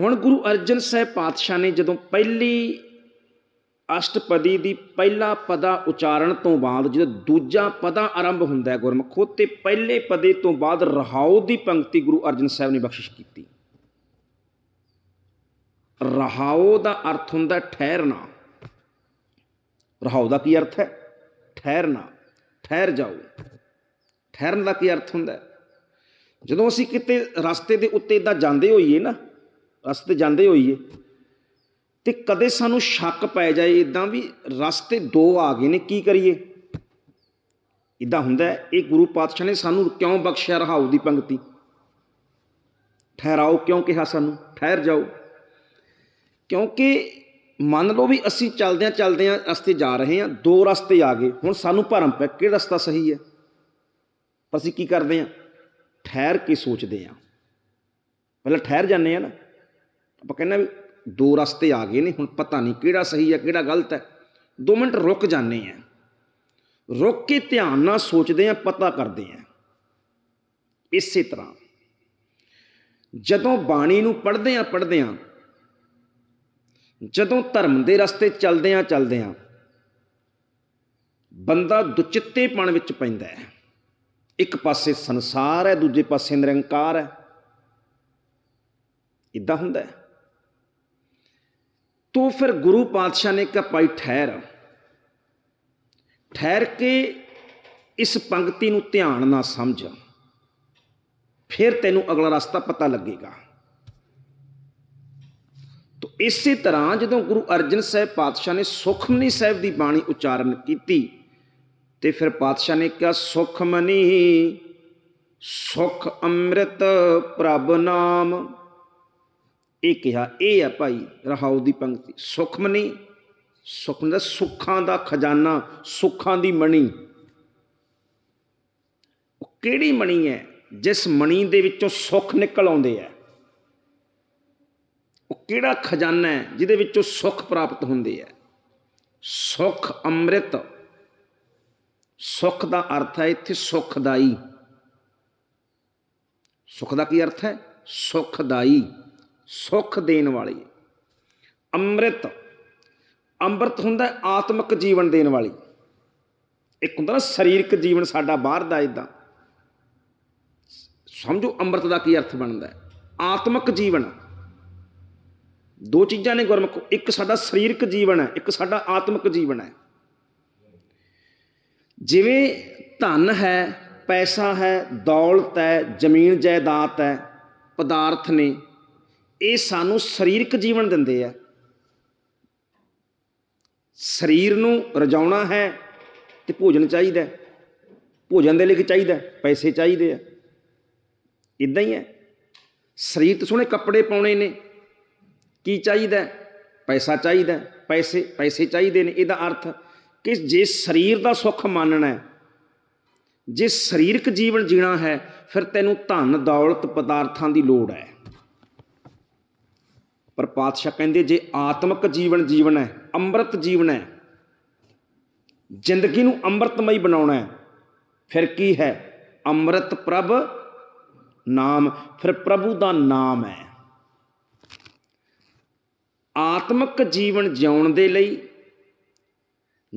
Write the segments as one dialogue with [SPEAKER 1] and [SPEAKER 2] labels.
[SPEAKER 1] ਹੁਣ ਗੁਰੂ ਅਰਜਨ ਸਾਹਿਬ ਪਾਤਸ਼ਾਹ ਨੇ ਜਦੋਂ ਪਹਿਲੀ ਅਸ਼ਟਪਦੀ ਦੀ ਪਹਿਲਾ ਪਦਾ ਉਚਾਰਨ ਤੋਂ ਬਾਅਦ ਜਦੋਂ ਦੂਜਾ ਪਦਾ ਆਰੰਭ ਹੁੰਦਾ ਹੈ ਗੁਰਮੁਖੋ, ਤੇ ਪਹਿਲੇ ਪਦੇ ਤੋਂ ਬਾਅਦ ਰਹਾਉ ਦੀ ਪੰਕਤੀ ਗੁਰੂ ਅਰਜਨ ਸਾਹਿਬ ਨੇ ਬਖਸ਼ਿਸ਼ ਕੀਤੀ। ਰਹਾਉ ਦਾ ਅਰਥ ਹੁੰਦਾ ਠਹਿਰਨਾ। ਰਹਾਉ ਦਾ ਕੀ ਅਰਥ ਹੈ? ਠਹਿਰਨਾ, ਠਹਿਰ ਜਾਓ। ਠਹਿਰਨ ਦਾ ਕੀ ਅਰਥ ਹੁੰਦਾ ਜਦੋਂ ਅਸੀਂ ਕਿਤੇ ਰਸਤੇ ਦੇ ਉੱਤੇ ਇਦਾਂ ਜਾਂਦੇ ਹੋਈਏ ਨਾ ਰਸਤੇ ਜਾਂਦੇ ਹੋਈਏ ਅਤੇ ਕਦੇ ਸਾਨੂੰ ਸ਼ੱਕ ਪੈ ਜਾਏ ਇੱਦਾਂ ਵੀ ਰਸਤੇ ਦੋ ਆ ਗਏ ਨੇ, ਕੀ ਕਰੀਏ? ਇੱਦਾਂ ਹੁੰਦਾ ਇਹ ਗੁਰੂ ਪਾਤਸ਼ਾਹ ਨੇ ਸਾਨੂੰ ਕਿਉਂ ਬਖਸ਼ਿਆ ਰਹਾਉ ਦੀ ਪੰਕਤੀ ਠਹਿਰਾਓ, ਕਿਉਂ ਕਿਹਾ ਸਾਨੂੰ? ਠਹਿਰ ਜਾਓ। ਕਿਉਂਕਿ ਮੰਨ ਲਓ ਵੀ ਅਸੀਂ ਚੱਲਦਿਆਂ ਚੱਲਦਿਆਂ ਰਸਤੇ ਜਾ ਰਹੇ ਹਾਂ, ਦੋ ਰਸਤੇ ਆ ਗਏ, ਹੁਣ ਸਾਨੂੰ ਭਰਮ ਪੈ ਕਿਹੜਾ ਰਸਤਾ ਸਹੀ ਹੈ? ਪਰ ਅਸੀਂ ਕੀ ਕਰਦੇ ਹਾਂ? ਠਹਿਰ ਕੇ ਸੋਚਦੇ ਹਾਂ। ਪਹਿਲਾਂ ਠਹਿਰ ਜਾਂਦੇ ਆ ਨਾ। ਆਪਾਂ ਕਹਿੰਦੇ ਵੀ ਦੋ ਰਸਤੇ ਆ ਗਏ ਨੇ, ਹੁਣ ਪਤਾ ਨਹੀਂ ਕਿਹੜਾ ਸਹੀ ਹੈ, ਕਿਹੜਾ ਗਲਤ ਹੈ। ਦੋ ਮਿੰਟ ਰੁਕ ਜਾਂਦੇ ਆ ਰੁਕ ਕੇ ਧਿਆਨ ਨਾਲ ਸੋਚਦੇ ਆ ਪਤਾ ਕਰਦੇ ਆ ਇਸੇ ਤਰ੍ਹਾਂ। ਜਦੋਂ ਬਾਣੀ ਨੂੰ ਪੜ੍ਹਦੇ ਆ ਪੜ੍ਹਦੇ ਆ ਜਦੋਂ ਧਰਮ ਦੇ ਰਸਤੇ ਚੱਲਦੇ ਆ ਚੱਲਦੇ ਆ ਬੰਦਾ ਦੁਚਿੱਤੇਪਣ ਵਿੱਚ ਪੈਂਦਾ ਹੈ। ਇੱਕ ਪਾਸੇ ਸੰਸਾਰ ਹੈ, ਦੂਜੇ ਪਾਸੇ ਨਿਰੰਕਾਰ ਹੈ। ਇਦਾਂ ਹੁੰਦਾ ਹੈ। ਤੋ ਫਿਰ ਗੁਰੂ ਪਾਤਸ਼ਾਹ ਨੇ ਕਿਹਾ, ਭਾਈ ਠਹਿਰ। ਠਹਿਰ ਕੇ ਇਸ ਪੰਕਤੀ ਨੂੰ ਧਿਆਨ ਨਾਲ ਸਮਝ। ਫਿਰ ਤੈਨੂੰ ਅਗਲਾ ਰਸਤਾ ਪਤਾ ਲੱਗੇਗਾ। ਤੋ ਇਸੇ ਤਰ੍ਹਾਂ ਜਦੋਂ ਗੁਰੂ ਅਰਜਨ ਸਾਹਿਬ ਪਾਤਸ਼ਾਹ ਨੇ ਸੁਖਮਨੀ ਸਾਹਿਬ ਦੀ ਬਾਣੀ ਉਚਾਰਨ ਕੀਤੀ, ਤੇ ਫਿਰ ਪਾਤਸ਼ਾਹ ਨੇ ਕਿਹਾ, ਸੁਖਮਨੀ, ਸੁਖ ਅੰਮ੍ਰਿਤ ਪ੍ਰਭ ਨਾਮ। ਇਹ ਕਿਹਾ, ਇਹ ਹੈ ਭਾਈ ਰਹਾਉ ਦੀ ਪੰਕਤੀ। ਸੁਖਮਨੀ ਸੁਖ ਦਾ ਸੁੱਖਾਂ ਦਾ ਖਜ਼ਾਨਾ, ਸੁੱਖਾਂ ਦੀ ਮਣੀ। ਉਹ ਕਿਹੜੀ ਮਣੀ ਹੈ? ਜਿਸ ਮਣੀ ਦੇ ਵਿੱਚੋਂ ਸੁੱਖ ਨਿਕਲ ਆਉਂਦੇ ਆ। ਉਹ ਕਿਹੜਾ ਖਜ਼ਾਨਾ ਹੈ ਜਿਹਦੇ ਵਿੱਚੋਂ ਸੁੱਖ ਪ੍ਰਾਪਤ ਹੁੰਦੇ ਆ? ਸੁਖ ਅੰਮ੍ਰਿਤ। ਸੁਖ ਦਾ ਅਰਥ ਹੈ ਇੱਥੇ ਸੁਖਦਾਈ। ਸੁਖ ਦਾ ਕੀ ਅਰਥ ਹੈ? ਸੁਖਦਾਈ। ਸੁਖ ਦੇਣ ਵਾਲੀ ਅੰਮ੍ਰਿਤ ਅੰਮ੍ਰਿਤ ਹੁੰਦਾ ਹੈ ਆਤਮਿਕ ਜੀਵਨ ਦੇਣ ਵਾਲੀ। ਇੱਕ ਹੁੰਦਾ ਨਾ ਸਰੀਰਕ ਜੀਵਨ ਸਾਡਾ ਬਾਹਰ ਦਾ ਇਦਾਂ ਸਮਝੋ ਅੰਮ੍ਰਿਤ ਦਾ ਕੀ ਅਰਥ ਬਣਦਾ ਹੈ? ਆਤਮਿਕ ਜੀਵਨ। ਦੋ ਚੀਜ਼ਾਂ ਨੇ ਗੁਰਮੁਖ। ਇੱਕ ਸਾਡਾ ਸਰੀਰਕ ਜੀਵਨ ਹੈ, ਇੱਕ ਸਾਡਾ ਆਤਮਿਕ ਜੀਵਨ ਹੈ। ਜਿਵੇਂ ਧਨ ਹੈ, ਪੈਸਾ ਹੈ, ਦੌਲਤ ਹੈ, ਜ਼ਮੀਨ, ਜਾਇਦਾਦ ਹੈ, ਪਦਾਰਥ ਨੇ ਇਹ ਸਾਨੂੰ ਸਰੀਰਕ ਜੀਵਨ ਦਿੰਦੇ ਆ। ਸਰੀਰ ਨੂੰ ਰਜਾਉਣਾ ਹੈ ਤੇ ਭੋਜਨ ਚਾਹੀਦਾ ਭੋਜਨ ਦੇ ਲਈ ਚਾਹੀਦਾ ਪੈਸੇ ਚਾਹੀਦੇ ਆ। ਇਦਾਂ ਹੀ ਹੈ। ਸਰੀਰ ਤੇ ਸੋਹਣੇ ਕੱਪੜੇ ਪਾਉਣੇ ਨੇ। ਕੀ ਚਾਹੀਦਾ ਪੈਸਾ ਚਾਹੀਦਾ ਪੈਸੇ ਪੈਸੇ ਚਾਹੀਦੇ ਨੇ, ਇਹਦਾ ਅਰਥ ਕਿ ਜੇ ਸਰੀਰ ਦਾ ਸੁੱਖ ਮੰਨਣਾ ਹੈ, ਜੇ ਸਰੀਰਕ ਜੀਵਨ ਜੀਣਾ ਹੈ, ਫਿਰ ਤੈਨੂੰ ਧਨ, ਦੌਲਤ, ਪਦਾਰਥਾਂ ਦੀ ਲੋੜ ਹੈ। ਪਰ ਪਾਤਸ਼ਾਹ ਕਹਿੰਦੇ, ਜੇ ਆਤਮਿਕ ਜੀਵਨ ਜੀਵਨ ਹੈ, ਅੰਮ੍ਰਿਤ ਜੀਵਨ ਹੈ, ਜ਼ਿੰਦਗੀ ਨੂੰ ਅੰਮ੍ਰਿਤਮਈ ਬਣਾਉਣਾ ਹੈ, ਫਿਰ ਕੀ ਹੈ? ਅੰਮ੍ਰਿਤ ਪ੍ਰਭ ਨਾਮ, ਫਿਰ ਪ੍ਰਭੂ ਦਾ ਨਾਮ ਹੈ। ਆਤਮਿਕ ਜੀਵਨ ਜਿਉਣ ਦੇ ਲਈ,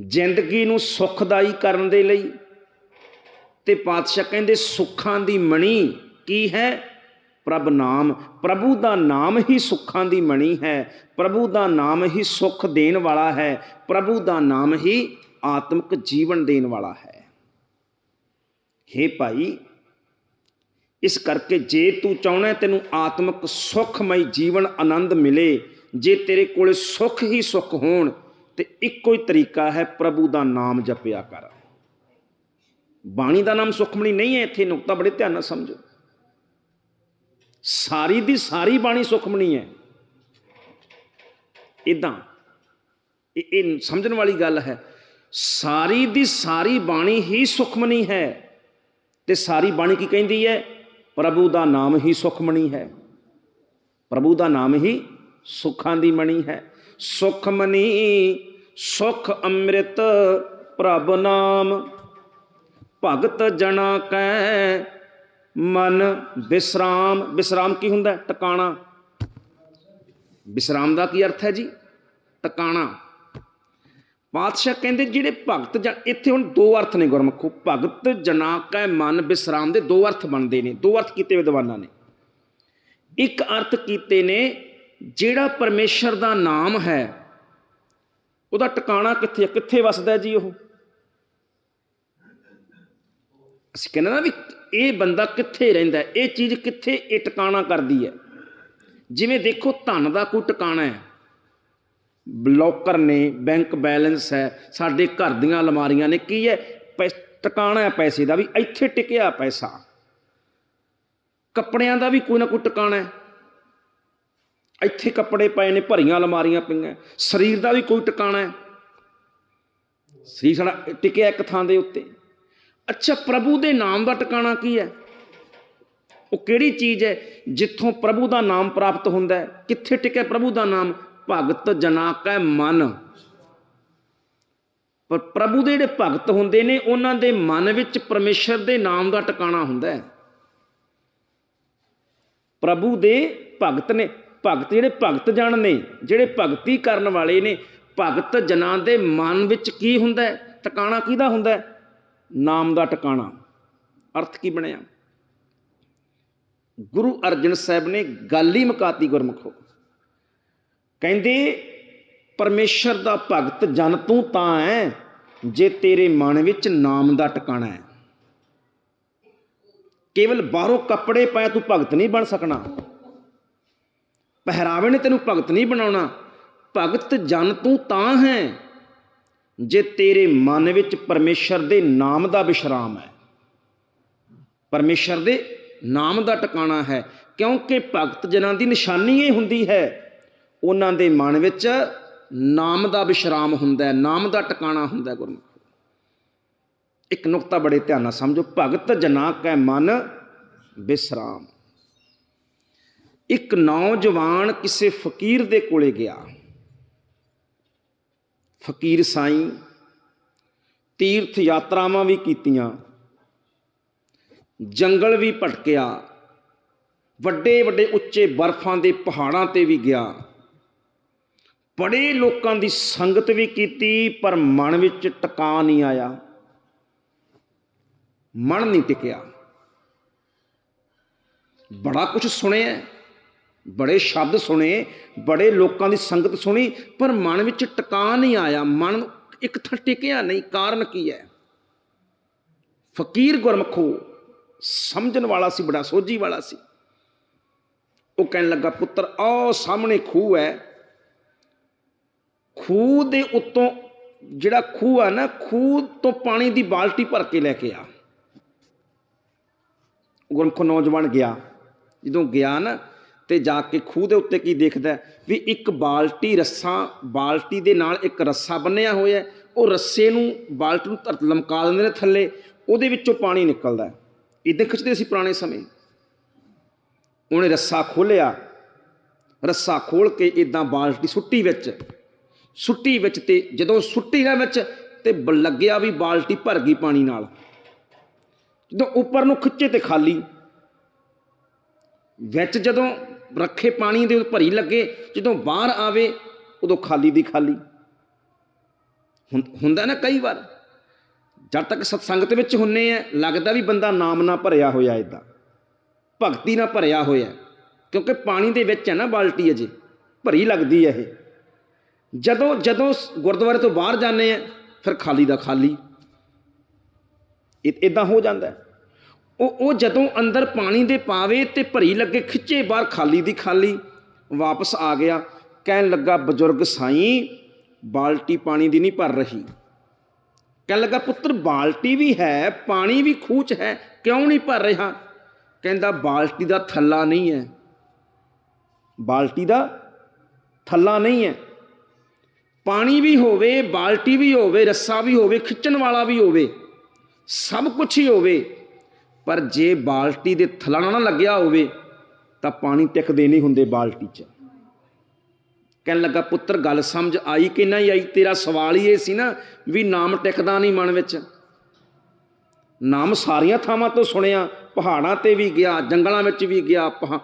[SPEAKER 1] ਜ਼ਿੰਦਗੀ ਨੂੰ ਸੁਖਦਾਈ ਕਰਨ ਦੇ ਲਈ, ਤੇ ਪਾਤਸ਼ਾਹ ਕਹਿੰਦੇ, ਸੁੱਖਾਂ ਦੀ ਮਣੀ ਕੀ ਹੈ? ਪ੍ਰਭ ਨਾਮ, ਪ੍ਰਭੂ ਦਾ ਨਾਮ ਹੀ ਸੁੱਖਾਂ ਦੀ ਮਣੀ ਹੈ, ਪ੍ਰਭੂ ਦਾ ਨਾਮ ਹੀ ਸੁੱਖ ਦੇਣ ਵਾਲਾ ਹੈ, ਪ੍ਰਭੂ ਦਾ ਨਾਮ ਹੀ ਆਤਮਿਕ ਜੀਵਨ ਦੇਣ ਵਾਲਾ ਹੈ। ਹੇ ਭਾਈ, ਇਸ ਕਰਕੇ ਜੇ ਤੂੰ ਚਾਹਣਾ ਤੈਨੂੰ ਆਤਮਿਕ ਸੁਖਮਈ ਜੀਵਨ ਆਨੰਦ ਮਿਲੇ, ਜੇ ਤੇਰੇ ਕੋਲੇ ਸੁਖ ਹੀ ਸੁਖ ਹੋਣ, ਤੇ ਇੱਕੋ ਹੀ ਤਰੀਕਾ ਹੈ ਪ੍ਰਭੂ ਦਾ ਨਾਮ ਜਪਿਆ ਕਰ। ਬਾਣੀ ਦਾ ਨਾਮ ਸੁਖਮਣੀ ਨਹੀਂ ਹੈ, ਇੱਥੇ ਨੁਕਤਾ ਬੜੇ ਧਿਆਨ ਨਾਲ ਸਮਝੋ। ਸਾਰੀ ਦੀ ਸਾਰੀ ਬਾਣੀ ਸੁਖਮਣੀ ਹੈ। ਇਦਾਂ ਇਹ ਸਮਝਣ ਵਾਲੀ ਗੱਲ ਹੈ, ਸਾਰੀ ਦੀ ਸਾਰੀ ਬਾਣੀ ਹੀ ਸੁਖਮਣੀ ਹੈ। ਤੇ ਸਾਰੀ ਬਾਣੀ ਕੀ ਕਹਿੰਦੀ ਹੈ? ਪ੍ਰਭੂ ਦਾ ਨਾਮ ਹੀ ਸੁਖਮਣੀ ਹੈ। ਪ੍ਰਭੂ ਦਾ ਨਾਮ ਹੀ ਸੁੱਖਾਂ ਦੀ ਮਣੀ ਹੈ। ਸੁਖਮਨੀ ਸੁਖ ਅੰਮ੍ਰਿਤ ਪ੍ਰਭ ਨਾਮ, ਭਗਤ ਜਣਾ ਕੈ ਮਨ ਵਿਸਰਾਮ ਵਿਸਰਾਮ ਕੀ ਹੁੰਦਾ? ਟਿਕਾਣਾ। ਵਿਸਰਾਮ ਦਾ ਕੀ ਅਰਥ ਹੈ ਜੀ? ਟਿਕਾਣਾ। ਪਾਤਸ਼ਾਹ ਕਹਿੰਦੇ ਜਿਹੜੇ ਭਗਤ ਜਾਂ ਇੱਥੇ ਹੁਣ ਦੋ ਅਰਥ ਨੇ ਗੁਰਮਖੋ। ਭਗਤ ਜਨਾ ਕੈ ਮਨ ਵਿਸਰਾਮ ਦੇ ਦੋ ਅਰਥ ਬਣਦੇ ਨੇ। ਦੋ ਅਰਥ ਕੀਤੇ ਵਿਦਵਾਨਾਂ ਨੇ। ਇੱਕ ਅਰਥ ਕੀਤੇ ਨੇ ਜਿਹੜਾ ਪਰਮੇਸ਼ਰ ਦਾ ਨਾਮ ਹੈ, ਉਹਦਾ ਟਿਕਾਣਾ ਕਿੱਥੇ ਕਿੱਥੇ ਵਸਦਾ ਜੀ ਉਹ? ਅਸੀਂ ਕਹਿੰਦੇ ਨਾ ਵੀ ਇਹ ਬੰਦਾ ਕਿੱਥੇ ਰਹਿੰਦਾ ਇਹ ਚੀਜ਼ ਕਿੱਥੇ ਇਹ ਟਿਕਾਣਾ ਕਰਦੀ ਹੈ? ਜਿਵੇਂ ਦੇਖੋ ਧਨ ਦਾ ਕੋਈ ਟਿਕਾਣਾ ਹੈ। ਬਲੌਕਰ ਨੇ, ਬੈਂਕ ਬੈਲੈਂਸ ਹੈ, ਸਾਡੇ ਘਰ ਦੀਆਂ ਅਲਮਾਰੀਆਂ ਨੇ, ਕੀ ਹੈ? ਪੈ- ਟਿਕਾਣਾ ਹੈ ਪੈਸੇ ਦਾ ਵੀ, ਇੱਥੇ ਟਿਕਿਆ ਪੈਸਾ। ਕੱਪੜਿਆਂ ਦਾ ਵੀ ਕੋਈ ਨਾ ਕੋਈ ਟਿਕਾਣਾ ਹੈ। ਇੱਥੇ ਕੱਪੜੇ ਪਏ ਨੇ, ਭਰੀਆਂ ਅਲਮਾਰੀਆਂ ਪਈਆਂ। ਸਰੀਰ ਦਾ ਵੀ ਕੋਈ ਟਿਕਾਣਾ ਹੈ। ਸਰੀਰ ਸਾਡਾ ਟਿਕਿਆ ਇੱਕ ਥਾਂ ਦੇ ਉੱਤੇ। ਅੱਛਾ, ਪ੍ਰਭੂ ਦੇ ਨਾਮ ਦਾ ਟਿਕਾਣਾ ਕੀ ਹੈ? ਉਹ ਕਿਹੜੀ ਚੀਜ਼ ਹੈ ਜਿੱਥੋਂ ਪ੍ਰਭੂ ਦਾ ਨਾਮ ਪ੍ਰਾਪਤ ਹੁੰਦਾ ਹੈ? ਕਿੱਥੇ ਟਿਕਿਆ ਪ੍ਰਭੂ ਦਾ ਨਾਮ? ਭਗਤ ਜਨਾ ਕੈ ਮਨ। ਪਰ ਪ੍ਰਭੂ ਦੇ ਜਿਹੜੇ ਭਗਤ ਹੁੰਦੇ ਨੇ, ਉਹਨਾਂ ਦੇ ਮਨ ਵਿੱਚ ਪਰਮੇਸ਼ਰ ਦੇ ਨਾਮ ਦਾ ਟਿਕਾਣਾ ਹੁੰਦਾ ਹੈ। ਪ੍ਰਭੂ ਦੇ ਭਗਤ ਨੇ, ਭਗਤ ਜਿਹੜੇ ਭਗਤ ਜਨ ਨੇ, ਜਿਹੜੇ ਭਗਤੀ ਕਰਨ ਵਾਲੇ ਨੇ, ਭਗਤ ਜਨਾਂ ਦੇ ਮਨ ਵਿੱਚ ਕੀ ਹੁੰਦਾ ਹੈ? ਟਿਕਾਣਾ ਕਿਹਦਾ ਹੁੰਦਾ ਹੈ? ਨਾਮ ਦਾ ਟਿਕਾਣਾ। ਅਰਥ ਕੀ ਬਣਿਆ? ਗੁਰੂ ਅਰਜਨ ਸਾਹਿਬ ਨੇ ਗੱਲ ਹੀ ਮੁਕਾਤੀ ਗੁਰਮੁਖੋ। ਕਹਿੰਦੇ, ਪਰਮੇਸ਼ਰ ਦਾ ਭਗਤ ਜਨ ਤੂੰ ਤਾਂ ਹੈ ਜੇ ਤੇਰੇ ਮਨ ਵਿੱਚ ਨਾਮ ਦਾ ਟਿਕਾਣਾ ਹੈ ਕੇਵਲ ਬਾਹਰੋਂ ਕੱਪੜੇ ਪਾਇਆ ਤੂੰ ਭਗਤ ਨਹੀਂ ਬਣ ਸਕਣਾ। ਪਹਿਰਾਵੇ ਨੇ ਤੈਨੂੰ ਭਗਤ ਨਹੀਂ ਬਣਾਉਣਾ। ਭਗਤ ਜਨ ਤੂੰ ਤਾਂ ਹੈ। ਜੇ ਤੇਰੇ ਮਨ ਵਿੱਚ ਪਰਮੇਸ਼ਰ ਦੇ ਨਾਮ ਦਾ ਵਿਸ਼ਰਾਮ ਹੈ, ਪਰਮੇਸ਼ਰ ਦੇ ਨਾਮ ਦਾ ਟਿਕਾਣਾ ਹੈ, ਕਿਉਂਕਿ ਭਗਤ ਜਨਾਂ ਦੀ ਨਿਸ਼ਾਨੀ ਇਹ ਹੁੰਦੀ ਹੈ, ਉਹਨਾਂ ਦੇ ਮਨ ਵਿੱਚ ਨਾਮ ਦਾ ਵਿਸ਼ਰਾਮ ਹੁੰਦਾ ਹੈ, ਨਾਮ ਦਾ ਟਿਕਾਣਾ ਹੁੰਦਾ ਗੁਰਮੁਖ। ਇੱਕ ਨੁਕਤਾ ਬੜੇ ਧਿਆਨ ਨਾਲ ਸਮਝੋ, ਭਗਤ ਜਨਾ ਕੈ ਮਨ ਵਿਸਰਾਮ ਇੱਕ ਨੌਜਵਾਨ ਕਿਸੇ ਫਕੀਰ ਦੇ ਕੋਲੇ ਗਿਆ। ਫਕੀਰ ਸਾਈਂ, ਤੀਰਥ ਯਾਤਰਾਵਾਂ ਵੀ ਕੀਤੀਆਂ, ਜੰਗਲ ਵੀ ਭਟਕਿਆ, ਵੱਡੇ ਵੱਡੇ ਉੱਚੇ ਬਰਫਾਂ ਦੇ ਪਹਾੜਾਂ ਤੇ ਵੀ ਗਿਆ। ਬੜੇ ਲੋਕਾਂ ਦੀ ਸੰਗਤ ਵੀ ਕੀਤੀ, ਪਰ ਮਨ ਵਿੱਚ ਟਿਕਾ ਨਹੀਂ ਆਇਆ। ਮਨ ਨਹੀਂ ਟਿਕਿਆ। ਬੜਾ ਕੁਝ ਸੁਣਿਆ। ਬੜੇ ਸ਼ਬਦ ਸੁਣੇ, ਬੜੇ ਲੋਕਾਂ ਦੀ ਸੰਗਤ ਸੁਣੀ, ਪਰ ਮਨ ਵਿੱਚ ਟਿਕਾ ਨਹੀਂ ਆਇਆ। ਮਨ ਇੱਕ ਥਾਂ ਟਿਕਿਆ ਨਹੀਂ, ਕਾਰਨ ਕੀ ਹੈ? ਫਕੀਰ ਗੁਰਮਖੋ, ਸਮਝਣ ਵਾਲਾ ਸੀ, ਬੜਾ ਸੋਝੀ ਵਾਲਾ ਸੀ। ਉਹ ਕਹਿਣ ਲੱਗਾ, ਪੁੱਤਰ, ਆਹ ਸਾਹਮਣੇ ਖੂਹ ਹੈ। ਖੂਹ ਦੇ ਉੱਤੋਂ ਜਿਹੜਾ ਖੂਹ ਆ ਨਾ, ਖੂਹ ਤੋਂ ਪਾਣੀ ਦੀ ਬਾਲਟੀ ਭਰ ਕੇ ਲੈ ਕੇ ਆ। ਗੁਰਮੁਖ ਨੌਜਵਾਨ ਗਿਆ। ਜਦੋਂ ਗਿਆ ਨਾ ਤੇ ਜਾ ਕੇ ਖੂਹ ਦੇ ਉੱਤੇ ਕੀ ਦੇਖਦਾ ਵੀ ਇੱਕ ਬਾਲਟੀ ਰੱਸਾ, ਬਾਲਟੀ ਦੇ ਨਾਲ ਇੱਕ ਰੱਸਾ ਬੰਨਿਆ ਹੋਇਆ ਉਹ ਰੱਸੇ ਨੂੰ, ਬਾਲਟੀ ਨੂੰ ਧਰਤ ਲਮਕਾ ਦਿੰਦੇ ਨੇ ਥੱਲੇ। ਉਹਦੇ ਵਿੱਚੋਂ ਪਾਣੀ ਨਿਕਲਦਾ ਹੈ। ਇਦਾਂ ਖਿੱਚਦੇ ਸੀ ਪੁਰਾਣੇ ਸਮੇਂ। ਉਹਨੇ ਰੱਸਾ ਖੋਲਿਆ ਰੱਸਾ ਖੋਲ ਕੇ ਇਦਾਂ ਬਾਲਟੀ ਸੁੱਟੀ ਵਿੱਚ। ਸੁੱਟੀ ਵਿੱਚ ਤੇ ਜਦੋਂ ਸੁੱਟੀ ਨਾ ਵਿੱਚ ਤੇ ਬ- ਲੱਗਿਆ ਵੀ ਬਾਲਟੀ ਭਰ ਗਈ ਪਾਣੀ ਨਾਲ। ਜਦੋਂ ਉੱਪਰ ਨੂੰ ਖਿੱਚੇ ਤੇ ਖਾਲੀ। ਵਿੱਚ ਜਦੋਂ ਰੱਖੇ ਪਾਣੀ ਦੇ ਭਰੀ ਲੱਗੇ, ਜਦੋਂ ਬਾਹਰ ਆਵੇ, ਉਦੋਂ ਖਾਲੀ ਦੀ ਖਾਲੀ। ਹੁੰ- ਹੁੰਦਾ ਨਾ ਕਈ ਵਾਰ, ਜਦ ਤੱਕ ਸਤਸੰਗਤ ਵਿੱਚ ਹੁੰਨੇ ਆ, ਲੱਗਦਾ ਵੀ ਬੰਦਾ ਨਾਮ ਨਾਲ ਭਰਿਆ ਹੋਇਆ ਇਦਾਂ ਭਗਤੀ ਨਾਲ ਭਰਿਆ ਹੋਇਆ, ਕਿਉਂਕਿ ਪਾਣੀ ਦੇ ਵਿੱਚ ਹੈ ਨਾ ਬਾਲਟੀ ਅਜੇ, ਭਰੀ ਲੱਗਦੀ ਹੈ ਇਹ। ਜਦੋਂ ਜਦੋਂ ਗੁਰਦੁਆਰੇ ਤੋਂ ਬਾਹਰ ਜਾਂਦੇ ਆ, ਫਿਰ ਖਾਲੀ ਦਾ ਖਾਲੀ। ਇਦਾਂ ਹੋ ਜਾਂਦਾ। ਉਹ ਉਹ ਜਦੋਂ ਅੰਦਰ ਪਾਣੀ ਦੇ ਪਾਵੇ ਤੇ ਭਰੀ ਲੱਗੇ ਖਿੱਚੇ ਬਾਹਰ ਖਾਲੀ ਦੀ ਖਾਲੀ, ਵਾਪਸ ਆ ਗਿਆ, ਕਹਿਣ ਲੱਗਾ, ਬਜ਼ੁਰਗ ਸਾਈਂ, ਬਾਲਟੀ ਪਾਣੀ ਦੀ ਨਹੀਂ ਭਰ ਰਹੀ। ਕਹਿਣ ਲੱਗਾ, ਪੁੱਤਰ, ਬਾਲਟੀ ਵੀ ਹੈ, ਪਾਣੀ ਵੀ ਖੂਹ 'ਚ ਹੈ, ਕਿਉਂ ਨਹੀਂ ਭਰ ਰਿਹਾ? ਕਹਿੰਦਾ, ਬਾਲਟੀ ਦਾ ਥੱਲਾ ਨਹੀਂ ਹੈ। ਬਾਲਟੀ ਦਾ ਥੱਲਾ ਨਹੀਂ ਹੈ। ਪਾਣੀ ਵੀ ਹੋਵੇ, ਬਾਲਟੀ ਵੀ ਹੋਵੇ, ਰੱਸਾ ਵੀ ਹੋਵੇ, ਖਿੱਚਣ ਵਾਲਾ ਵੀ ਹੋਵੇ, ਸਭ ਕੁਝ ਹੀ ਹੋਵੇ ਪਰ ਜੇ ਬਾਲਟੀ ਦੇ ਥੱਲਾ ਨਾ ਲੱਗਿਆ ਹੋਵੇ, ਤਾਂ ਪਾਣੀ ਟਿਕਦੇ ਨਹੀਂ ਹੁੰਦੇ ਬਾਲਟੀ 'ਚ। ਕਹਿਣ ਲੱਗਾ, ਪੁੱਤਰ, ਗੱਲ ਸਮਝ ਆਈ ਕਿ ਨਹੀਂ ਆਈ? ਤੇਰਾ ਸਵਾਲ ਹੀ ਇਹ ਸੀ ਨਾ ਵੀ ਨਾਮ ਟਿਕਦਾ ਨਹੀਂ ਮਨ ਵਿੱਚ। ਨਾਮ ਸਾਰੀਆਂ ਥਾਵਾਂ ਤੋਂ ਸੁਣਿਆ, ਪਹਾੜਾਂ ਤੇ ਵੀ ਗਿਆ, ਜੰਗਲਾਂ ਵਿੱਚ ਵੀ ਗਿਆ, ਪਹਾ,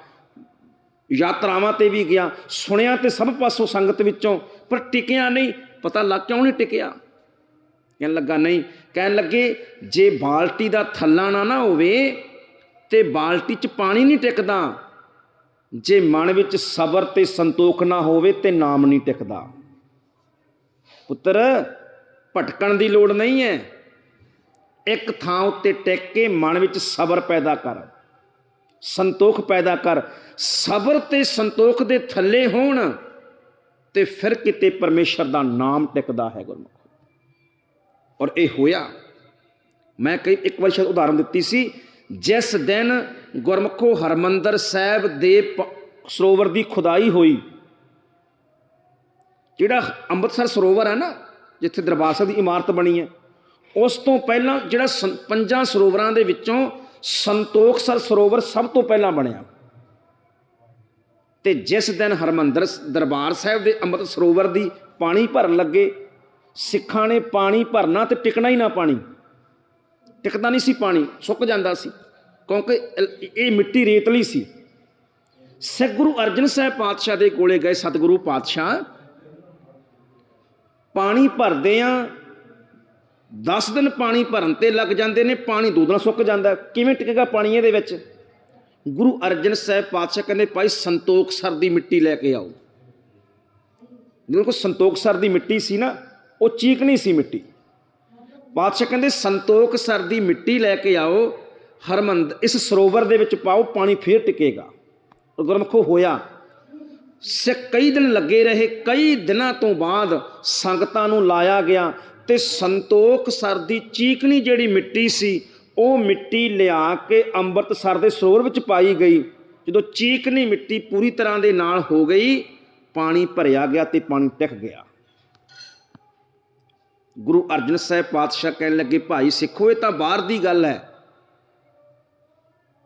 [SPEAKER 1] ਯਾਤਰਾਵਾਂ ਤੇ ਵੀ ਗਿਆ। ਸੁਣਿਆ ਤੇ ਸਭ ਪਾਸੋਂ ਸੰਗਤ ਵਿੱਚੋਂ, ਪਰ ਟਿਕਿਆ ਨਹੀਂ। ਪਤਾ ਲੱਗ ਕਿਉਂ ਨਹੀਂ ਟਿਕਿਆ? ਕਹਿਣ ਲੱਗਾ, ਨਹੀਂ। ਕਹਿਣ ਲੱਗੇ, ਜੇ ਬਾਲਟੀ ਦਾ ਥੱਲਾ ਨਾ ਨਾ ਹੋਵੇ ਤੇ ਬਾਲਟੀ 'ਚ ਪਾਣੀ ਨਹੀਂ ਟਿਕਦਾ, ਜੇ ਮਨ ਵਿੱਚ ਸਬਰ ਤੇ ਸੰਤੋਖ ਨਾ ਹੋਵੇ ਤੇ ਨਾਮ ਨਹੀਂ ਟਿਕਦਾ। ਪੁੱਤਰ, ਭਟਕਣ ਦੀ ਲੋੜ ਨਹੀਂ ਹੈ। ਇੱਕ ਥਾਂ ਉੱਤੇ ਟਿਕ ਕੇ ਮਨ ਵਿੱਚ ਸਬਰ ਪੈਦਾ ਕਰ, ਸੰਤੋਖ ਪੈਦਾ ਕਰ। ਸਬਰ ਤੇ ਸੰਤੋਖ ਦੇ ਥੱਲੇ ਹੋਣ ਤੇ ਫਿਰ ਕਿਤੇ ਪਰਮੇਸ਼ਰ ਦਾ ਨਾਮ ਟਿਕਦਾ ਹੈ ਗੁਰਮੁਖ। ਔਰ ਇਹ ਹੋਇਆ। ਮੈਂ ਕਈ ਇੱਕ ਵਾਰ ਸ਼ਾਇਦ ਉਦਾਹਰਨ ਦਿੱਤੀ ਸੀ, ਜਿਸ ਦਿਨ ਗੁਰਮੁਖੋ ਹਰਮੰਦਰ ਸਾਹਿਬ ਦੇ ਪ- ਸਰੋਵਰ ਦੀ ਖੁਦਾਈ ਹੋਈ। ਜਿਹੜਾ ਅੰਮ੍ਰਿਤਸਰ ਸਰੋਵਰ ਹੈ ਨਾ, ਜਿੱਥੇ ਦਰਬਾਰ ਸਾਹਿਬ ਦੀ ਇਮਾਰਤ ਬਣੀ ਹੈ, ਉਸ ਤੋਂ ਪਹਿਲਾਂ ਜਿਹੜਾ ਸੰ- ਪੰਜਾਂ ਸਰੋਵਰਾਂ ਦੇ ਵਿੱਚੋਂ ਸੰਤੋਖਸਰ ਸਰੋਵਰ ਸਭ ਤੋਂ ਪਹਿਲਾਂ ਬਣਿਆ। ਤੇ ਜਿਸ ਦਿਨ ਹਰਮੰਦਰ ਦਰਬਾਰ ਸਾਹਿਬ ਦੇ ਅੰਮ੍ਰਿਤ ਸਰੋਵਰ ਦੀ ਪਾਣੀ ਭਰਨ ਲੱਗੇ ਸਿੱਖਾਂ ਨੇ ਪਾਣੀ ਭਰਨਾ ਤੇ ਟਿਕਣਾ ਹੀ ਨਾ ਪਾਣੀ। ਟਿਕਦਾ ਨਹੀਂ ਸੀ ਪਾਣੀ, ਸੁੱਕ ਜਾਂਦਾ ਸੀ। ਕਿਉਂਕਿ ਇਹ ਮਿੱਟੀ ਰੇਤਲੀ ਸੀ। ਸਿੱਖ ਗੁਰੂ ਅਰਜਨ ਸਾਹਿਬ ਪਾਤਸ਼ਾਹ ਦੇ ਕੋਲੇ ਗਏ, ਸਤਿਗੁਰੂ ਪਾਤਸ਼ਾਹ, ਪਾਣੀ ਭਰਦੇ ਆ 10 ਦਿਨ ਪਾਣੀ ਭਰਨ ਤੇ ਲੱਗ ਜਾਂਦੇ ਨੇ, ਪਾਣੀ ਦੋ ਦਿਨ ਸੁੱਕ ਜਾਂਦਾ। ਕਿਵੇਂ ਟਿਕੇਗਾ ਪਾਣੀ ਇਹਦੇ ਵਿੱਚ? ਗੁਰੂ ਅਰਜਨ ਸਾਹਿਬ ਪਾਤਸ਼ਾਹ ਕਹਿੰਦੇ, ਭਾਈ ਸੰਤੋਖ ਸਰ ਦੀ ਮਿੱਟੀ ਲੈ ਕੇ ਆਓ। ਜਿਹਨਾਂ ਕੋਲ ਸੰਤੋਖ ਸਰ ਦੀ ਮਿੱਟੀ ਸੀ ਨਾ ਉਹ ਚੀਕਣੀ ਸੀ ਮਿੱਟੀ। ਪਾਤਸ਼ਾਹ ਕਹਿੰਦੇ, ਸੰਤੋਖ ਸਰ ਦੀ ਮਿੱਟੀ ਲੈ ਕੇ ਆਓ, ਹਰਮੰਦ, ਇਸ ਸਰੋਵਰ ਦੇ ਵਿੱਚ ਪਾਓ, ਪਾਣੀ ਫੇਰ ਟਿਕੇਗਾ। ਉਹ ਗੁਰਮਖੋ ਹੋਇਆ। ਸਿੱਖ ਕਈ ਦਿਨ ਲੱਗੇ ਰਹੇ, ਕਈ ਦਿਨਾਂ ਤੋਂ ਬਾਅਦ ਸੰਗਤਾਂ ਨੂੰ ਲਾਇਆ ਗਿਆ ਤੇ ਸੰਤੋਖ ਸਰ ਦੀ ਚੀਕਣੀ ਜਿਹੜੀ ਮਿੱਟੀ ਸੀ, ਉਹ ਮਿੱਟੀ ਲਿਆ ਕੇ ਅੰਮ੍ਰਿਤਸਰ ਦੇ ਸਰੋਵਰ ਵਿੱਚ ਪਾਈ ਗਈ। ਜਦੋਂ ਚੀਕਣੀ ਮਿੱਟੀ ਪੂਰੀ ਤਰ੍ਹਾਂ ਦੇ ਨਾਲ ਹੋ ਗਈ, ਪਾਣੀ ਭਰਿਆ ਗਿਆ ਤੇ ਪਾਣੀ ਟਿਕ ਗਿਆ। ਗੁਰੂ ਅਰਜਨ ਸਾਹਿਬ ਪਾਤਸ਼ਾਹ ਕਹਿਣ ਲੱਗੇ, ਭਾਈ ਸਿੱਖੋ, ਇਹ ਤਾਂ ਬਾਹਰ ਦੀ ਗੱਲ ਹੈ।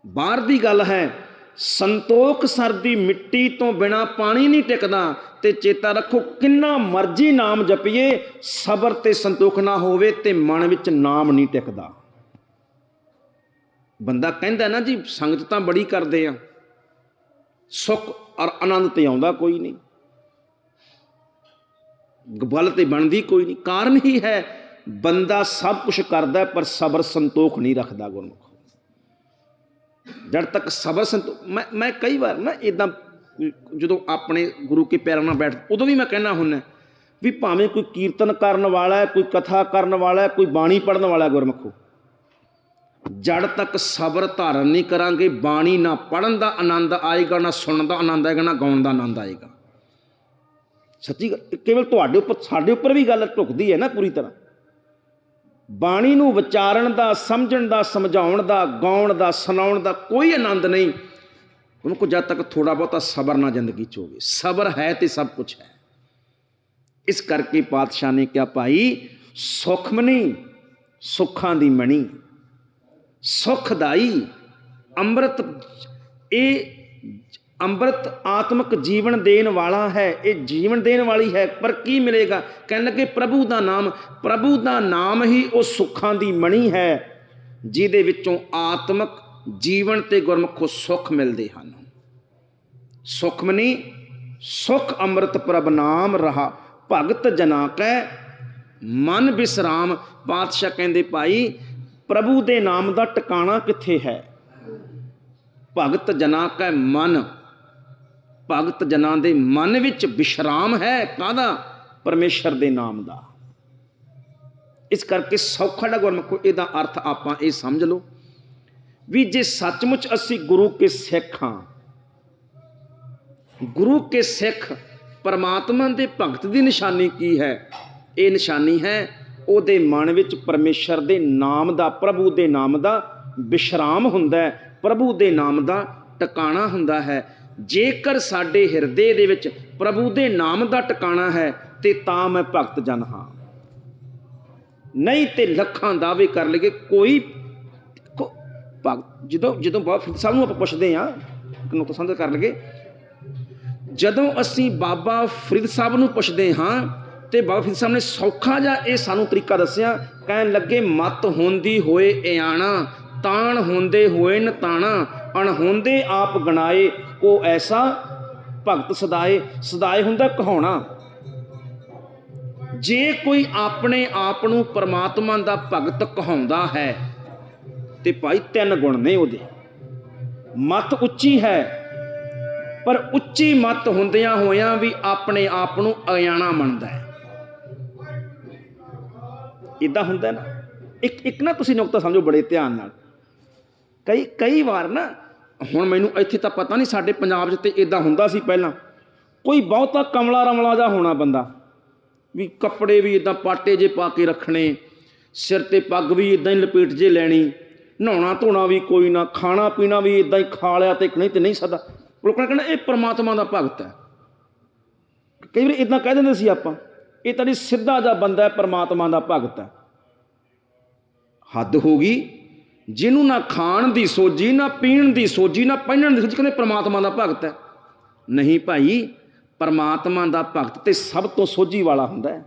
[SPEAKER 1] ਬਾਹਰ ਦੀ ਗੱਲ ਹੈ। ਸੰਤੋਖ ਸਰ ਦੀ ਮਿੱਟੀ ਤੋਂ ਬਿਨਾ ਪਾਣੀ ਨਹੀਂ ਟਿਕਦਾ ਤੇ ਚੇਤਾ ਰੱਖੋ, ਕਿੰਨਾ ਮਰਜ਼ੀ ਨਾਮ ਜਪੀਏ, ਸਬਰ ਤੇ ਸੰਤੋਖ ਨਾ ਹੋਵੇ ਤੇ ਮਨ ਵਿੱਚ ਨਾਮ ਨਹੀਂ ਟਿਕਦਾ। ਬੰਦਾ ਕਹਿੰਦਾ ਨਾ ਜੀ, ਸੰਗਤ ਤਾਂ ਬੜੀ ਕਰਦੇ ਆ। ਸੁੱਖ ਔਰ ਆਨੰਦ ਤੇ ਆਉਂਦਾ ਕੋਈ ਨਹੀਂ। ਗੱਲ ਤੇ ਬਣਦੀ ਕੋਈ ਨਹੀਂ। ਕਾਰਨ ਹੀ ਹੈ, ਬੰਦਾ ਸਭ ਕੁਝ ਕਰਦਾ ਪਰ ਸਬਰ ਸੰਤੋਖ ਨਹੀਂ ਰੱਖਦਾ ਗੁਰਮੁਖ। ਜਦ ਤੱਕ ਸਬਰ ਸੰਤੋਖ ਮੈਂ ਮੈਂ ਕਈ ਵਾਰ ਨਾ ਇਦਾਂ ਜਦੋਂ ਆਪਣੇ ਗੁਰੂ ਕੇ ਪੈਰਾਂ ਨਾਲ ਬੈਠ, ਉਦੋਂ ਵੀ ਮੈਂ ਕਹਿਣਾ ਹੁੰਨਾ ਵੀ ਭਾਵੇਂ ਕੋਈ ਕੀਰਤਨ ਕਰਨ ਵਾਲਾ ਹੈ, ਕੋਈ ਕਥਾ ਕਰਨ ਵਾਲਾ ਹੈ, ਕੋਈ ਬਾਣੀ ਪੜਨ ਵਾਲਾ ਹੈ ਗੁਰਮੁਖੋ। ਜੜ ਤੱਕ ਸਬਰ ਧਾਰਨ ਨਹੀਂ ਕਰਾਂਗੇ, ਬਾਣੀ ਨਾ ਪੜਨ ਦਾ ਆਨੰਦ ਆਏਗਾ, ਨਾ ਸੁਣਨ ਦਾ ਆਨੰਦ ਆਏਗਾ, ਨਾ ਗਾਉਣ ਦਾ ਆਨੰਦ ਆਏਗਾ। ਸੱਚੀ ਗੱਲ- ਕੇਵਲ ਤੁਹਾਡੇ ਉੱਪਰ, ਸਾਡੇ ਉੱਪਰ ਵੀ ਗੱਲ ਢੁਕਦੀ ਹੈ ਨਾ ਪੂਰੀ ਤਰ੍ਹਾਂ। ਬਾਣੀ ਨੂੰ ਵਿਚਾਰਨ ਦਾ, ਸਮਝਣ ਦਾ, ਸਮਝਾਉਣ ਦਾ, ਗਾਉਣ ਦਾ, ਸੁਣਾਉਣ ਦਾ ਕੋਈ ਆਨੰਦ ਨਹੀਂ। ਉਹਨੂੰ ਕੋ ਜਦ ਤੱਕ ਥੋੜਾ ਬਹੁਤਾ ਸਬਰ ਨਾ ਜ਼ਿੰਦਗੀ ਚ ਹੋਵੇ। ਸਬਰ ਹੈ ਤੇ ਸਭ ਕੁਝ ਹੈ। ਇਸ ਕਰਕੇ ਪਾਤਸ਼ਾਹ ਨੇ ਕਿਹਾ, ਭਾਈ ਸੁਖਮਨੀ ਸੁੱਖਾਂ ਦੀ ਮਣੀ ਸੁਖਦਾਈ ਅੰਮ੍ਰਿਤ, ਇਹ ਅੰਮ੍ਰਿਤ ਆਤਮਿਕ ਜੀਵਨ ਦੇਣ ਵਾਲਾ ਹੈ, ਇਹ ਜੀਵਨ ਦੇਣ ਵਾਲੀ ਹੈ, ਪਰ ਕੀ ਮਿਲੇਗਾ? ਕਹਿਣ ਲੱਗੇ, ਪ੍ਰਭੂ ਦਾ ਨਾਮ, ਪ੍ਰਭੂ ਦਾ ਨਾਮ ਹੀ ਉਹ ਸੁੱਖਾਂ ਦੀ ਮਣੀ ਹੈ, ਜਿਹਦੇ ਵਿੱਚੋਂ ਆਤਮਿਕ ਜੀਵਨ ਤੇ ਗੁਰਮੁਖੋ ਸੁੱਖ ਮਿਲਦੇ ਹਨ। ਸੁਖਮਨੀ ਸੁਖ ਅੰਮ੍ਰਿਤ ਪ੍ਰਭ ਨਾਮ ਰਹਾ, ਭਗਤ ਜਨਾ ਕੈ, ਮਨ ਬਿਸਰਾਮ। ਪਾਤਸ਼ਾਹ ਕਹਿੰਦੇ, ਭਾਈ, ਪ੍ਰਭੂ ਦੇ ਨਾਮ ਦਾ ਟਿਕਾਣਾ ਕਿੱਥੇ ਹੈ? ਭਗਤ ਜਨਾ ਕੈ, ਮਨ। ਭਗਤ ਜਨਾਂ ਦੇ ਮਨ ਵਿੱਚ ਵਿਸ਼ਰਾਮ ਹੈ ਕਾਦਾ ਪਰਮੇਸ਼ਰ ਦੇ ਨਾਮ ਦਾ। ਇਸ ਕਰਕੇ ਸੌਖਾ ਦਾ ਇਹਦਾ ਅਰਥ ਆਪਾਂ ਇਹ ਸਮਝ ਲਓ ਵੀ ਜੇ ਸੱਚਮੁੱਚ ਅਸੀਂ ਗੁਰੂ ਕੇ ਸਿੱਖ ਹਾਂ, ਗੁਰੂ ਕੇ ਸਿੱਖ ਪਰਮਾਤਮਾ ਦੇ ਭਗਤ ਦੀ ਨਿਸ਼ਾਨੀ ਕੀ ਹੈ? ਇਹ ਨਿਸ਼ਾਨੀ ਹੈ ਉਹਦੇ ਮਨ ਵਿੱਚ ਪਰਮੇਸ਼ਰ ਦੇ ਨਾਮ ਦਾ, ਪ੍ਰਭੂ ਦੇ ਨਾਮ ਦਾ ਵਿਸ਼ਰਾਮ ਹੁੰਦਾ ਹੈ। ਪ੍ਰਭੂ ਦੇ ਨਾਮ ਦਾ ਟਿਕਾਣਾ ਹੁੰਦਾ ਹੈ। ਜੇਕਰ ਸਾਡੇ ਹਿਰਦੇ ਦੇ ਵਿੱਚ ਪ੍ਰਭੂ ਦੇ ਨਾਮ ਦਾ ਟਿਕਾਣਾ ਹੈ, ਤੇ ਤਾਂ ਮੈਂ ਭਗਤ ਜਨ ਹਾਂ। ਨਹੀਂ ਤੇ ਲੱਖਾਂ ਦਾਅਵੇ ਕਰ ਲਈਏ, ਕੋਈ ਭਗਤ ਜਦੋਂ ਜਦੋਂ ਬਾਬਾ ਫਰੀਦ ਸਾਹਿਬ ਨੂੰ ਆਪਾਂ ਪੁੱਛਦੇ ਆ ਇੱਕ ਨੁਕਤਾ ਸਮਝ ਕਰ ਲਈਏ, ਜਦੋਂ ਅਸੀਂ ਬਾਬਾ ਫਰੀਦ ਸਾਹਿਬ ਨੂੰ ਪੁੱਛਦੇ ਹਾਂ, ਤੇ ਬਾਬਾ ਫਰੀਦ ਸਾਹਿਬ ਨੇ ਸੌਖਾ ਜਿਹਾ ਇਹ ਸਾਨੂੰ ਤਰੀਕਾ ਦੱਸਿਆ, ਕਹਿਣ ਲੱਗੇ, ਮਤ ਹੁੰਦੀ ਹੋਏ ਇਆਣਾ ਤਾਣ ਹੁੰਦੇ ਹੋਏ ਨਤਾਣਾ, ਅਣਹੋਂਦੇ ਆਪ ਗਣਾਏ ਕੋ ਐਸਾ ਭਗਤ ਸਦਾਏ ਸਦਾਏ ਹੁੰਦਾ ਕਹਾਉਣਾ। ਜੇ ਕੋਈ ਆਪਣੇ ਆਪ ਨੂੰ ਪਰਮਾਤਮਾ ਦਾ ਭਗਤ ਕਹਾਉਂਦਾ ਹੈ, ਤੇ ਭਾਈ ਤਿੰਨ ਗੁਣ ਨੇ ਉਹਦੇ। ਮਤ ਉੱਚੀ ਹੈ, ਪਰ ਉੱਚੀ ਮਤ ਹੁੰਦਿਆਂ ਹੋਇਆਂ ਵੀ ਆਪਣੇ ਆਪ ਨੂੰ ਅਗਿਆਣਾ ਮੰਨਦਾ ਹੈ। ਇਦਾਂ ਹੁੰਦਾ ਨਾ। ਇੱਕ ਇੱਕ ਨਾ ਤੁਸੀਂ ਨੁਕਤਾ ਸਮਝੋ ਬੜੇ ਧਿਆਨ ਨਾਲ। ਕਈ ਕਈ ਵਾਰ ਨਾ, ਹੁਣ ਮੈਨੂੰ ਇੱਥੇ ਤਾਂ ਪਤਾ ਨਹੀਂ ਸਾਡੇ ਪੰਜਾਬ 'ਚ ਤੇ ਇਦਾਂ ਹੁੰਦਾ ਸੀ ਪਹਿਲਾਂ। ਕੋਈ ਬਹੁਤਾ ਕਮਲਾ ਰਮਲਾ ਜਾ ਹੋਣਾ ਬੰਦਾ, ਵੀ ਕੱਪੜੇ ਵੀ ਇਦਾਂ ਪਾਟੇ ਜੇ ਪਾ ਕੇ ਰੱਖਣੇ, ਸਿਰ ਤੇ ਪੱਗ ਵੀ ਇਦਾਂ ਹੀ ਲਪੇਟ ਜੇ ਲੈਣੀ, ਨਹਾਉਣਾ ਧੋਣਾ ਵੀ ਕੋਈ ਨਾ, ਖਾਣਾ ਪੀਣਾ ਵੀ ਇਦਾਂ ਹੀ ਖਾ ਲਿਆ ਤੇ ਨਹੀਂ ਤੇ ਨਹੀਂ ਸਦਾ। ਲੋਕਾਂ ਨੇ ਕਹਿਣਾ ਇਹ ਪ੍ਰਮਾਤਮਾ ਦਾ ਭਗਤ ਹੈ। ਕਈ ਵਾਰ ਇਦਾਂ ਕਹਿ ਦਿੰਦੇ ਸੀ ਆਪਾਂ, ਇਹ ਤਾਂ ਨਹੀਂ ਸਿੱਧਾ ਜਿਹਾ ਬੰਦਾ ਹੈ, ਪ੍ਰਮਾਤਮਾ ਦਾ ਭਗਤ ਹੈ। ਹੱਦ ਹੋ ਗਈ ਜਿਹਨੂੰ ਨਾ ਖਾਣ ਦੀ ਸੋਝੀ, ਨਾ ਪੀਣ ਦੀ ਸੋਝੀ, ਨਾ ਪਹਿਨਣ ਦੀ ਸੋਝੀ, ਕਹਿੰਦੇ ਪ੍ਰਮਾਤਮਾ ਦਾ ਭਗਤ ਹੈ। ਨਹੀਂ ਭਾਈ, ਪਰਮਾਤਮਾ ਦਾ ਭਗਤ ਤੇ ਸਭ ਤੋਂ ਸੋਝੀ ਵਾਲਾ ਹੁੰਦਾ ਹੈ।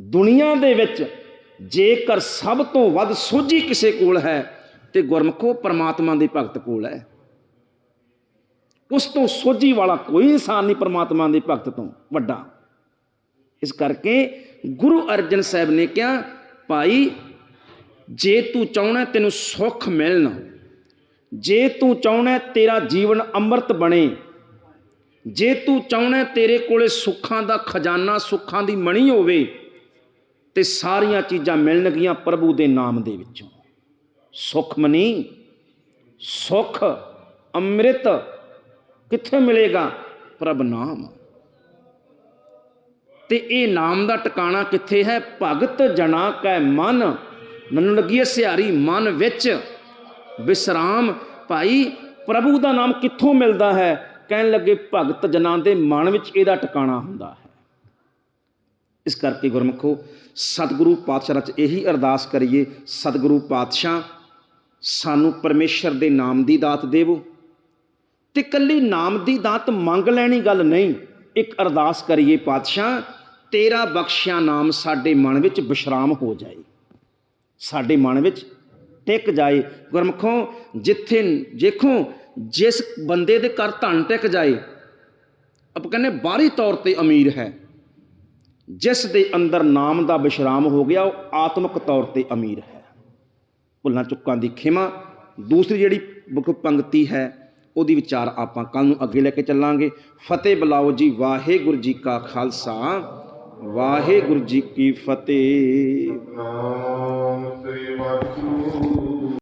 [SPEAKER 1] ਦੁਨੀਆ ਦੇ ਵਿੱਚ ਜੇਕਰ ਸਭ ਤੋਂ ਵੱਧ ਸੋਝੀ ਕਿਸੇ ਕੋਲ ਹੈ, ਤੇ ਗੁਰਮਖੋ ਪਰਮਾਤਮਾ ਦੇ ਭਗਤ ਕੋਲ ਹੈ। ਉਸ ਤੋਂ ਸੋਝੀ ਵਾਲਾ ਕੋਈ ਇਨਸਾਨ ਨਹੀਂ ਪਰਮਾਤਮਾ ਦੇ ਭਗਤ ਤੋਂ ਵੱਡਾ। ਇਸ ਕਰਕੇ ਗੁਰੂ ਅਰਜਨ ਸਾਹਿਬ ਨੇ ਕਿਹਾ, ਭਾਈ ਜੇ ਤੂੰ ਚਾਹਣਾ ਤੈਨੂੰ ਸੁੱਖ ਮਿਲਣ, ਜੇ ਤੂੰ ਚਾਹਣਾ ਤੇਰਾ ਜੀਵਨ ਅੰਮ੍ਰਿਤ ਬਣੇ, ਜੇ ਤੂੰ ਚਾਹਣਾ ਤੇਰੇ ਕੋਲੇ ਸੁੱਖਾਂ ਦਾ ਖਜ਼ਾਨਾ, ਸੁੱਖਾਂ ਦੀ ਮਣੀ ਹੋਵੇ, ਤੇ ਸਾਰੀਆਂ ਚੀਜ਼ਾਂ ਮਿਲਣਗੀਆਂ ਪ੍ਰਭੂ ਦੇ ਨਾਮ ਦੇ ਵਿੱਚੋਂ। ਸੁੱਖ ਮਨੀ, ਸੁੱਖ, ਅੰਮ੍ਰਿਤ ਕਿੱਥੇ ਮਿਲੇਗਾ? ਪ੍ਰਭ ਨਾਮ। ਤੇ ਇਹ ਨਾਮ ਦਾ ਟਿਕਾਣਾ ਕਿੱਥੇ ਹੈ? ਭਗਤ ਜਨਾ ਕੈ ਮਨ ਮੈਨੂੰ ਲੱਗੀ ਹੈ ਸਿਹਾਰੀ ਮਨ ਵਿੱਚ ਵਿਸਰਾਮ, ਭਾਈ ਪ੍ਰਭੂ ਦਾ ਨਾਮ ਕਿੱਥੋਂ ਮਿਲਦਾ ਹੈ? ਕਹਿਣ ਲੱਗੇ ਭਗਤ ਜਨਾਂ ਦੇ ਮਨ ਵਿੱਚ ਇਹਦਾ ਟਿਕਾਣਾ ਹੁੰਦਾ ਹੈ। ਇਸ ਕਰਕੇ ਗੁਰਮਖੋ, ਸਤਿਗੁਰੂ ਪਾਤਸ਼ਾਹ ਚ ਇਹੀ ਅਰਦਾਸ ਕਰੀਏ, ਸਤਿਗੁਰੂ ਪਾਤਸ਼ਾਹ, ਸਾਨੂੰ ਪਰਮੇਸ਼ਰ ਦੇ ਨਾਮ ਦੀ ਦਾਤ ਦੇਵੋ। ਤੇ ਕੱਲੀ ਨਾਮ ਦੀ ਦਾਤ ਮੰਗ ਲੈਣੀ ਗੱਲ ਨਹੀਂ, ਇੱਕ ਅਰਦਾਸ ਕਰੀਏ ਪਾਤਸ਼ਾਹ, ਤੇਰਾ ਬਖਸ਼ਿਆ ਨਾਮ ਸਾਡੇ ਮਨ ਵਿੱਚ ਵਿਸ਼ਰਾਮ ਹੋ ਜਾਏ। ਸਾਡੇ ਮਨ ਵਿੱਚ ਟਿਕ ਜਾਏ। ਗੁਰਮਖੋ ਜਿੱਥੇ ਦੇਖੋ, ਜਿਸ ਬੰਦੇ ਦੇ ਘਰ ਧਨ ਟਿਕ ਜਾਏ, ਆਪਾਂ ਕਹਿੰਦੇ ਬਾਹਰੀ ਤੌਰ ਤੇ ਅਮੀਰ ਹੈ। ਜਿਸ ਦੇ ਅੰਦਰ ਨਾਮ ਦਾ ਵਿਸ਼ਰਾਮ ਹੋ ਗਿਆ, ਉਹ ਆਤਮਿਕ ਤੌਰ ਤੇ ਅਮੀਰ ਹੈ। ਭੁੱਲਾਂ ਚੁੱਕਾਂ ਦੀ ਖਿਮਾ। ਦੂਸਰੀ ਜਿਹੜੀ ਬੁੱਕ ਪੰਕਤੀ ਹੈ, ਉਹਦੀ ਵਿਚਾਰ ਆਪਾਂ ਕੱਲ ਨੂੰ ਅੱਗੇ ਲੈ ਕੇ ਚੱਲਾਂਗੇ। ਫਤਿਹ ਬੁਲਾਓ ਜੀ, ਵਾਹਿਗੁਰੂ ਜੀ ਕਾ ਖਾਲਸਾ। ਵਾਹਿਗੁਰੂ ਜੀ ਕੀ ਫਤਿਹ।
[SPEAKER 2] ਨਾਮ